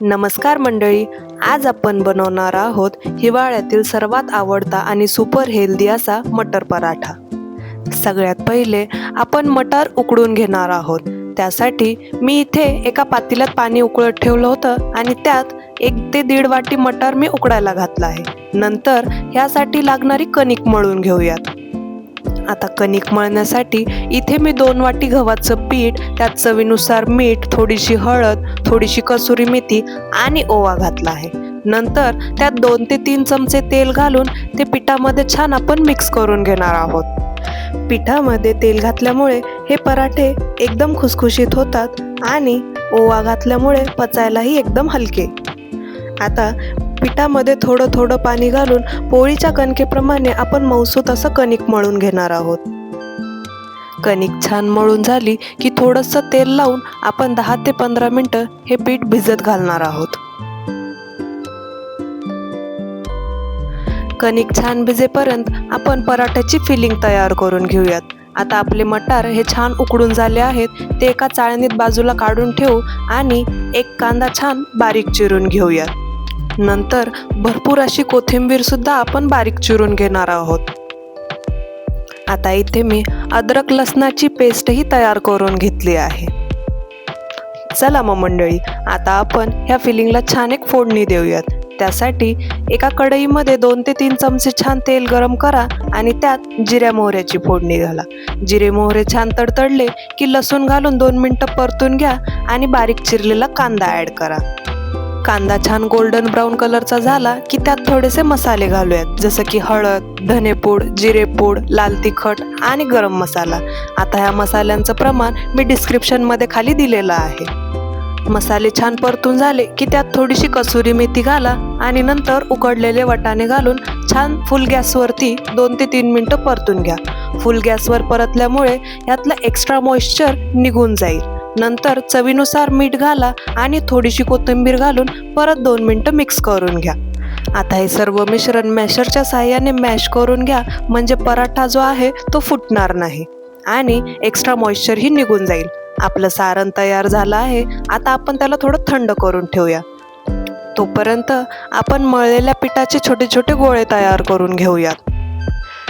नमस्कार मंडळी आज आपण बनवणार आहोत हिवाळ्यातील सर्वात आवडता आणि सुपर हेल्दी असा मटर पराठा. सगळ्यात पहिले आपण मटर उकडून घेणार आहोत. त्यासाठी मी इथे एका पातेल्यात पाणी उकळत ठेवलं होतं आणि त्यात एक ते दीड वाटी मटर मी उकडायला घातला आहे. नंतर ह्यासाठी लागणारी कणिक मळून घेऊयात. आता कणिक मळण्यासाठी इथे मी दोन वाटी गव्हाचं पीठ त्यात चवीनुसार मीठ थोडीशी हळद थोडीशी कसुरी मेथी आणि ओवा घातला आहे. नंतर त्यात दोन ते तीन चमचे तेल घालून ते पिठामध्ये छान आपण मिक्स करून घेणार आहोत. पिठामध्ये तेल घातल्यामुळे हे पराठे एकदम खुसखुशीत होतात आणि ओवा घातल्यामुळे पचायलाही एकदम हलके. आता पिठामध्ये थोडं थोडं पाणी घालून पोळीच्या कणकेप्रमाणे आपण मौसूत असं कणिक मळून घेणार आहोत. कणिक छान मळून झाली की थोडंसं तेल लावून आपण दहा ते पंधरा मिनटं हे पीठ भिजत घालणार आहोत. कणिक छान भिजेपर्यंत आपण पराठ्याची फिलिंग तयार करून घेऊयात. आता आपले मटार हे छान उकडून झाले आहेत. ते एका चाळणीत बाजूला काढून ठेवू आणि एक कांदा छान बारीक चिरून घेऊयात. नंतर भरपूर अशी कोथिंबीर सुद्धा आपण बारीक चिरून घेणार आहोत. आता इथे मी अद्रक लसणाची पेस्टही तयार करून घेतली आहे. चला मग मंडळी आता आपण ह्या फिलिंगला छान एक फोडणी देऊयात. त्यासाठी एका कढईमध्ये दोन ते तीन चमचे छान तेल गरम करा आणि त्यात जिऱ्या मोहऱ्याची फोडणी घाला. जिरे मोहरे छान तडतडले की लसूण घालून दोन मिनटं परतून घ्या आणि बारीक चिरलेला कांदा ॲड करा. कांदा छान गोल्डन ब्राऊन कलरचा झाला की त्यात थोडेसे मसाले घालूयात. जसं की हळद धनेपूड जिरेपूड लाल तिखट आणि गरम मसाला. आता ह्या मसाल्यांचं प्रमाण मी डिस्क्रिप्शनमध्ये खाली दिलेलं आहे. मसाले छान परतून झाले की त्यात थोडीशी कसुरी मेथी घाला आणि नंतर उकडलेले वटाणे घालून छान फुल गॅसवरती दोन ते तीन मिनटं परतून घ्या. फुल गॅसवर परतल्यामुळे यातलं एक्स्ट्रा मॉइश्चर निघून जाईल. नंतर चवीनुसार मीठ घाला आणि थोडीशी कोथिंबीर घालून परत दोन मिनटं मिक्स करून घ्या. आता हे सर्व मिश्रण मॅशरच्या साहाय्याने मॅश करून घ्या म्हणजे पराठा जो आहे तो फुटणार नाही. आणि एक्स्ट्रा मॉइश्चरही निघून जाईल. आपलं सारण तयार झालं आहे आता आपण त्याला थोडं थंड करून ठेवूया. तोपर्यंत आपण मळलेल्या पिठाचे छोटे छोटे गोळे तयार करून घेऊयात.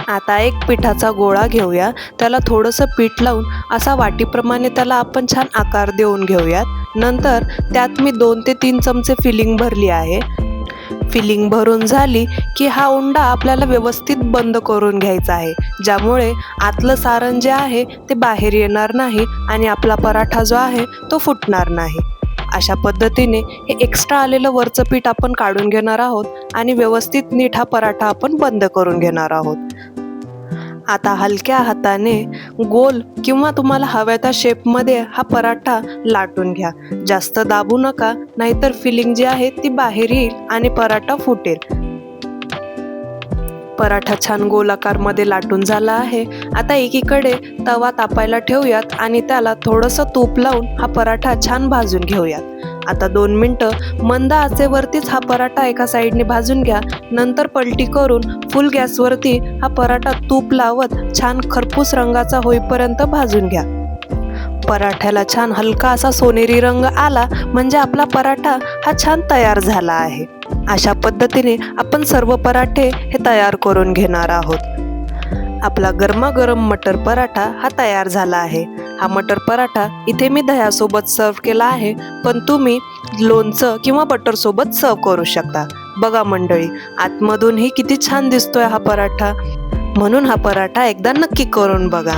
आता एक पिठाचा गोळा घेऊया. त्याला थोडंसं पीठ लावून असा वाटीप्रमाणे त्याला आपण छान आकार देऊन घेऊयात. नंतर त्यात मी दोन ते तीन चमचे फिलिंग भरली आहे. फिलिंग भरून झाली की हा उंडा आपल्याला व्यवस्थित बंद करून घ्यायचा आहे. ज्यामुळे आतलं सारण जे आहे ते बाहेर येणार नाही आणि आपला पराठा जो आहे तो फुटणार नाही. अशा पद्धतीने हे एक्स्ट्रा आलेलं वरचं पीठ आपण काढून घेणार आहोत आणि व्यवस्थित नीट हा पराठा आपण बंद करून घेणार आहोत. आता हलक्या हाताने गोल किंवा तुम्हाला हव्या त्या शेपमध्ये हा पराठा लाटून घ्या. जास्त दाबू नका नाहीतर फिलिंग जी आहे ती बाहेर येईल आणि पराठा फुटेल. पराठा छान गोलाकारमध्ये लाटून झाला आहे. आता एकीकडे तवा तापायला ठेवूयात आणि त्याला थोडंसं तूप लावून हा पराठा छान भाजून घेऊयात. आता दोन मिनटं मंद आचेवरतीच हा पराठा एका साईडने भाजून घ्या. नंतर पलटी करून फुल गॅसवरती हा पराठा तूप लावत छान खरपूस रंगाचा होईपर्यंत भाजून घ्या. पराठ्याला छान हलका असा सोनेरी रंग आला म्हणजे आपला पराठा हा छान तयार झाला आहे. अशा पद्धतीने आपण सर्व पराठे हे तयार करून घेणार आहोत. आपला गरमागरम मटर पराठा हा तयार झाला आहे. हा मटर पराठा इथे मी दह्यासोबत सर्व केला आहे पण तुम्ही लोणचं किंवा बटरसोबत सर्व करू शकता. बघा मंडळी आतमधूनही किती छान दिसतोय हा पराठा. म्हणून हा पराठा एकदा नक्की करून बघा.